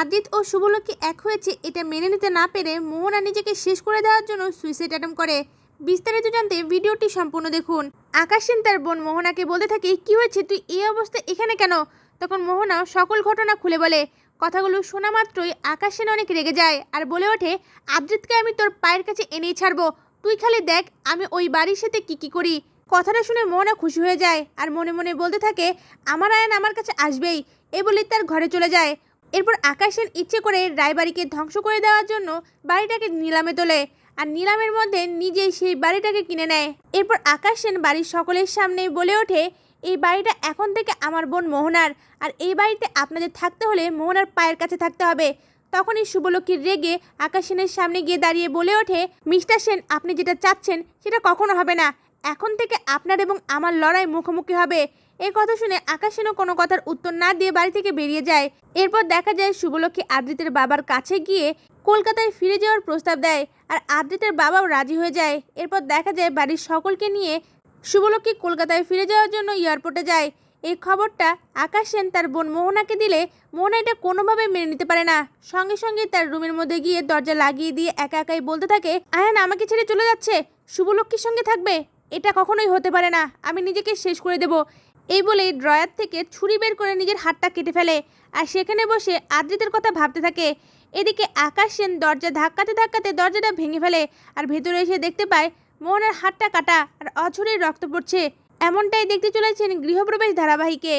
আদিত ও শুভলক্ষ্মী এক হয়েছে, এটা মেনে নিতে না পেরে মোহনা নিজেকে শেষ করে দেওয়ার জন্য সুইসাইড অ্যাটেম্প করে। বিস্তারিত জানতে ভিডিওটি সম্পূর্ণ দেখুন। আকাশ সেন তার বোন মোহনাকে বলতে থাকে, কি হয়েছে? তুই এই অবস্থায় এখানে কেন? তখন মোহনা সকল ঘটনা খুলে বলে, কথাগুলো শোনা মাত্রই আকাশ অনেক রেগে যায় আর বলে ওঠে, আদ্রিতকে আমি তোর পায়ের কাছে এনেই ছাড়বো। তুই খালি দেখ, আমি ওই বাড়ির সাথে কি কি করি। কথাটা শুনে মোহনা খুশি হয়ে যায় আর মনে মনে বলতে থাকে, আমার আয়ন আমার কাছে আসবেই। এ বলে তার ঘরে চলে যায়। এরপর আকাশের ইচ্ছে করে রায়বাড়িকে ধ্বংস করে দেওয়ার জন্য বাড়িটাকে নিলামে তোলে। আর নিলামের মধ্যে নিজেই সেই বাড়িটাকে কিনে নেয়। এরপর আকাশ সেন বাড়ির সকলের সামনেই বলে ওঠে, এই বাড়িটা এখন থেকে আমার বোন মোহনার। আর এই বাড়িতে আপনাদের থাকতে হলে মোহনার পায়ের কাছে থাকতে হবে। তখনই শুভলক্ষীর রেগে আকাশ সেনের সামনে গিয়ে দাঁড়িয়ে বলে ওঠে, মিস্টার সেন, আপনি যেটা চাচ্ছেন সেটা কখনো হবে না। এখন থেকে আপনার এবং আমার লড়াই মুখোমুখি হবে। এই কথা শুনে আকাশ সেনও কোনো কথার উত্তর না দিয়ে বাড়ি থেকে বেরিয়ে যায়। এরপর দেখা যায় শুভলক্ষী আদৃতের বাবার কাছে গিয়ে কলকাতায় ফিরে যাওয়ার প্রস্তাব দেয় আর আদৃতের বাবাও রাজি হয়ে যায়। এরপর দেখা যায় বাড়ির সকলকে নিয়ে শুভলক্ষ্মী কলকাতায় ফিরে যাওয়ার জন্য এয়ারপোর্টে যায়। এই খবরটা আকাশ সেন তার বোন মোহনাকে দিলে মোহনা এটা কোনোভাবে মেনে নিতে পারে না। সঙ্গে সঙ্গে তার রুমের মধ্যে গিয়ে দরজা লাগিয়ে দিয়ে একা একাই বলতে থাকে, আয়ান, আমাকে ছেড়ে চলে যাচ্ছে। শুভলক্ষ্মীর সঙ্গে থাকবে? এটা কখনোই হতে পারে না। আমি নিজেকে শেষ করে দেব। এই বলেই ড্রয়ার থেকে ছুরি বের করে নিজের হাতটা কেটে ফেলে আর সেখানে বসে আদ্রিতের কথা ভাবতে থাকে। এদিকে আকাশ সেন দরজা ধাক্কাতে ধাক্কাতে দরজাটা ভেঙে ফেলে আর ভেতরে এসে দেখতে পায় মোহনের হাতটা কাটা আর অঝরের রক্ত পড়ছে। এমনটাই দেখতে চলেছেন গৃহপ্রবেশ ধারাবাহিকে।